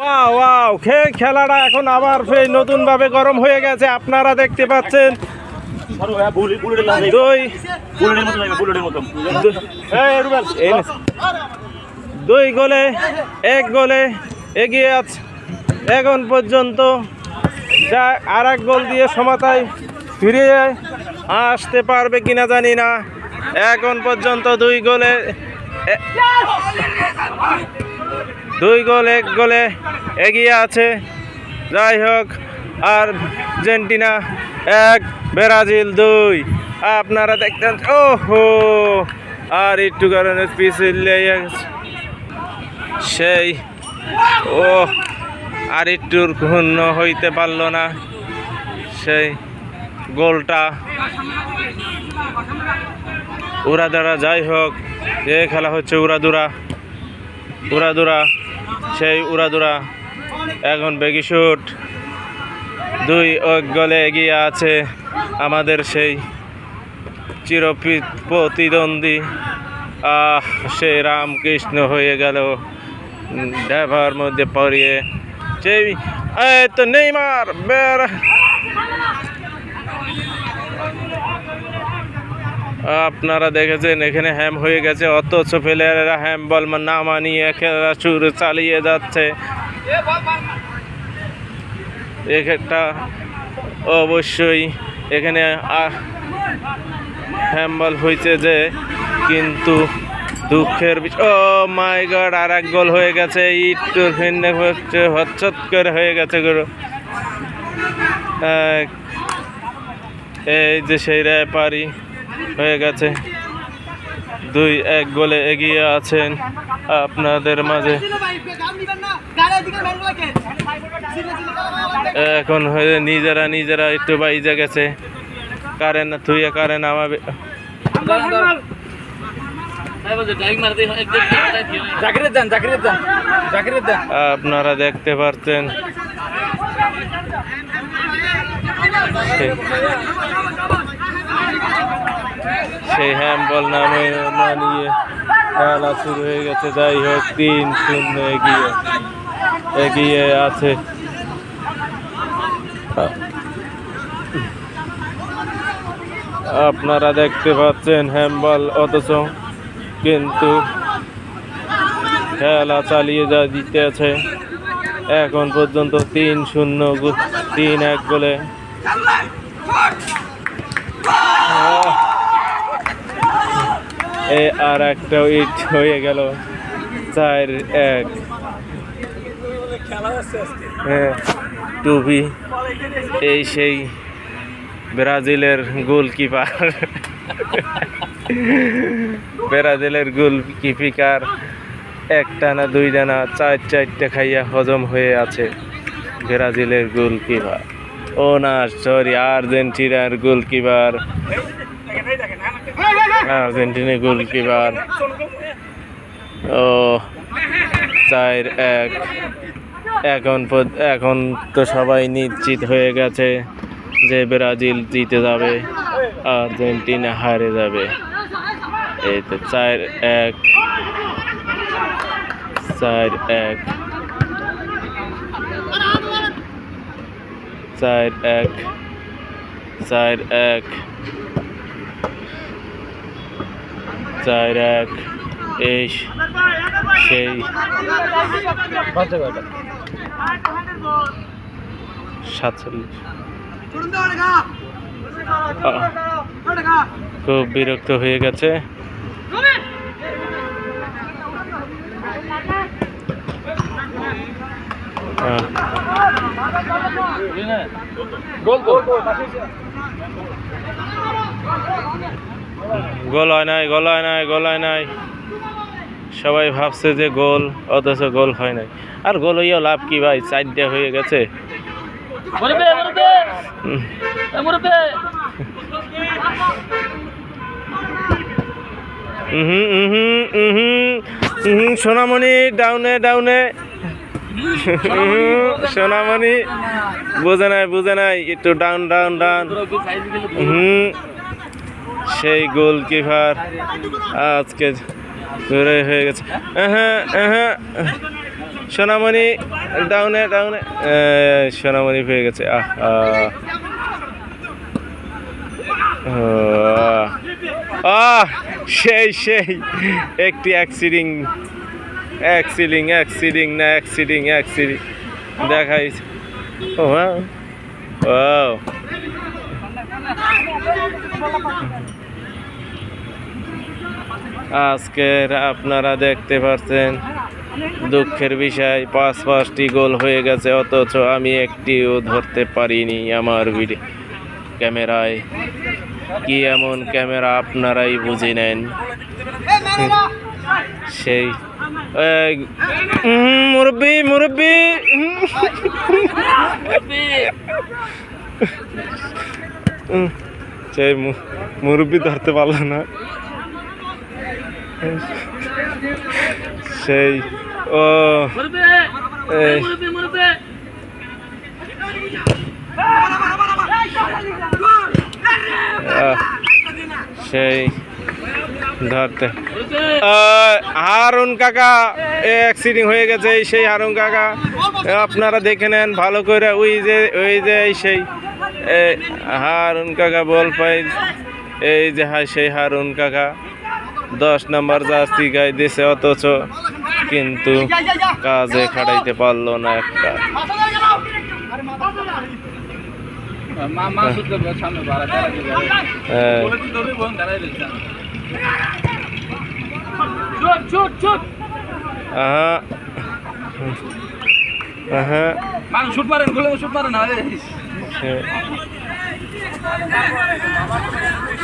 Wow wow খে খেলাটা এখন আবার সেই নতুন ভাবে গরম হয়ে গেছে, আপনারা দেখতে পাচ্ছেন। দুই গোলে, এক গোলে এগিয়ে আছে। এখন পর্যন্ত যা আর এক গোল দিয়ে সমতায় ফিরে আসতে পারবে কিনা জানি না। এখন পর্যন্ত দুই গোলে দুই গোল, এক গোলে এগিয়ে আছে। যাই হোক, আর আর্জেন্টিনা এক, ব্রাজিল দুই। আপনারা দেখতেন, ওহো, আর একটু কারণে পিছিয়ে সেই ও আর একটুর ঘূর্ণ হইতে পারল না। সেই গোলটা। উড়াদুরা, যাই হোক যে খেলা হচ্ছে উড়াদুরা। উড়াদুরা, সেই উড়াদুরা। এখন বেগি শুট। দুই এক গলে এগিয়ে আছে আমাদের সেই চির প্রতিদ্বন্দ্বী আহ সেই রামকৃষ্ণ হয়ে গেল, ড্রাইভার মধ্যে পড়িয়ে। সেই এই তো নেইমার, বের। আপনারা দেখেছেন, এখানে হ্যাম হয়ে গেছে, অথচ প্লেয়ারেরা হ্যাম বল না মানিয়ে খেলা শুরু চালিয়ে যাচ্ছে। একটা অবশ্যই এখানে হ্যাম বল হয়েছে যে, কিন্তু দুঃখের ও মাই গড আর এক গোল হয়ে গেছে ইটুর ফিন্নে হচ্ছে হচ্ছত করে হয়ে গেছে গুরু। এই যে সেই রেপারি হয়ে গেছে। দুই এক গোলে এগিয়ে আছেন আপনাদের মাঝে। এখন হয়ে নিজেরা নিজেরা একটু বাইজে গেছে। থুইয়া আমার জাকিরের দেন জাকিরের দেন আপনারা দেখতে পারছেন সে- সেই হ্যাম্বল নামে না নিয়ে খেলা শুরু হয়ে গেছে। যাই হোক, তিন শূন্য এগিয়ে এগিয়ে আছে। আপনারা দেখতে পাচ্ছেন হ্যাম্বল অথচ কিন্তু খেলা চালিয়ে যা দিতেছে এখন পর্যন্ত তিন শূন্য তিন এক এ আর একটা ইট হয়ে গেল। চার এক। হ্যাঁ টুপি। এই সেই ব্রাজিলের গোলকিপার। ব্রাজিলের গোলকিপিকার একটা না দুইটা না চার চারটে খাইয়া হজম হয়ে আছে ব্রাজিলের গোলকিপার। ও না, সরি, আর্জেন্টিনার গোলকিপার। আর্জেন্টিনার গোলকিপার। ও, চার এক। এখন এখন তো সবাই নিশ্চিত হয়ে গেছে যে ব্রাজিল জিতে যাবে, আর্জেন্টিনা হারে যাবে। এই তো চার এক। চার এক। চার এক। চার এক। চার এক এই সেই সাতচল্লিশ। খুব বিরক্ত হয়ে গেছে। গোল গোল গোল হয় নাই গোল হয় নাই গোল হয় নাই। সবাই ভাবছে যে গোল অথচ গোল হয় নাই। আর গোল হইয়াও লাভ কি ভাই? চারটে হয়ে গেছে। সোনামণি ডাউনে ডাউনে। সোনামণি। বুঝে নাই বুঝে নাই একটু ডাউন ডাউন ডাউন। হুম সেই গোলকিপার আজকে ঘুরে হয়ে গেছে। হ্যাঁ হ্যাঁ সোনামণি, ডাউনে ডাউনে। সোনামণি হয়ে গেছে। আহ আহ। সেই সেই। একটি অ্যাক্সিডিং অ্যাক্সিডিং অ্যাক্সিডিং না অ্যাক্সিডিং অ্যাক্সিডিং দেখাইছে। ও হ্যাঁ। ও। আজকের আপনারা দেখতে পাচ্ছেন দুঃখের বিষয়, পাঁচ পাঁচটি গোল হয়ে গেছে, অথচ আমি একটিও ধরতে পারিনি আমার ভিডিও ক্যামেরায়। কি এমন ক্যামেরা আপনারাই বুঝে নেন? সেই মুরব্বি। মুরব্বি। সেই মুরব্বি ধরতে পারল না। সেই, ও সেই, ধরতে। হারুন কাকা অ্যাক্সিডেন্ট হয়ে গেছে সেই হারুন কাকা। আপনারা দেখে নেন, ভালো করে, ওই যে ওই যে সেই। হারুন কাকা বল পাই। এই যে হ্যাঁ সেই হারুন কাকা। দশ নম্বর জার্সি গায়ে দিছে অথচ কিন্তু কাজে খাটাইতে পারল না একটা। হ্যাঁ, মানুষ শুট মারেন শুট মারেন সে-